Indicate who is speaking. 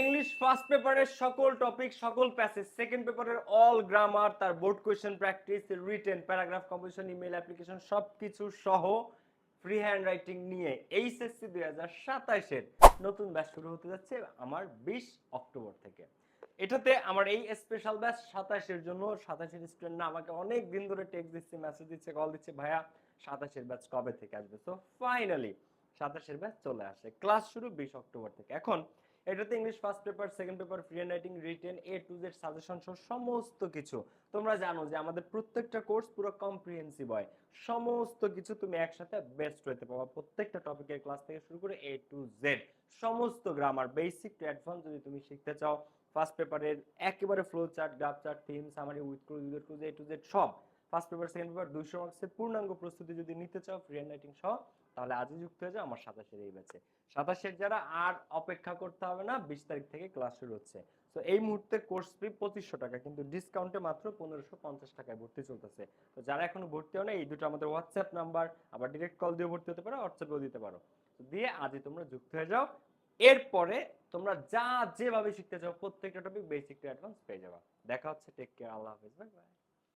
Speaker 1: English first পেপারের সকল topic সকল প্যাসেজ সেকেন্ড পেপারের অল গ্রামার তার board question practice written paragraph composition email application সবকিছু সহ ফ্রি হ্যান্ড রাইটিং নিয়ে এইচএসসি দুই হাজার সাতাইশের নতুন ব্যাচ শুরু হতে যাচ্ছে আমার বিশ অক্টোবর থেকে। এটাতে আমার এই স্পেশাল ব্যাচ সাতাশের জন্য সাতাশের স্টুডেন্টরা আমাকে অনেক দিন ধরে টেক্সট দিচ্ছে মেসেজ দিচ্ছে কল দিচ্ছে, ভাইয়া সাতাশের ব্যাচ কবে থেকে আসবে? তো ফাইনালি সাতাশের ব্যাচ চলে আসে। ক্লাস শুরু বিশ অক্টোবর থেকে। এখন এটাতে English first paper second paper free hand writing written A to Z suggestion সহ সমস্ত কিছু। তোমরা জানো যে আমাদের প্রত্যেকটা কোর্স পুরো কম্প্রিহেন্সিভ হয়। সমস্ত কিছু তুমি একসাথে বেস্ট হতে পারবা প্রত্যেকটা টপিকের ক্লাস থেকে শুরু করে এ টু জেড সমস্ত গ্রামার বেসিক টু অ্যাডভান্স যদি তুমি শিখতে চাও ফার্স্ট পেপারের একেবারে flow chart graph chart theme summary with clues with clues A to Z সব। ফার্স্ট পেপার সেকেন্ড পেপার দুইশো মার্কসের পূর্ণাঙ্গ প্রস্তুতি যদি নিতে চাও ফ্রি হ্যান্ড রাইটিং সহ, তাহলে আজই যুক্ত হয়ে যাও আমার সাতাশের এই ব্যাচে সাতাশের যারা আর অপেক্ষা করতে হবে না, বিশ তারিখ থেকে ক্লাস শুরু হচ্ছে। তো এই মুহূর্তে কোর্স ফি পঁচিশশো টাকা, কিন্তু ডিসকাউন্টে মাত্র পনেরোশো পঞ্চাশ টাকায় ভর্তি চলতেছে। তো যারা এখনও ভর্তি হয় না এই দুটো আমাদের হোয়াটসঅ্যাপ নাম্বার আবার ডিরেক্ট কল দিয়ে ভর্তি হতে পারো হোয়াটসঅ্যাপেও দিতে পারো। তো দিয়ে আজই তোমরা যুক্ত হয়ে যাও। এরপরে তোমরা যা যেভাবে শিখতে চাও, প্রত্যেকটা টপিক বেসিক অ্যাডভান্স পেয়ে যাবা। দেখা হচ্ছে টেক কেয়ার আল্লাহ হাফেজ বাই বাই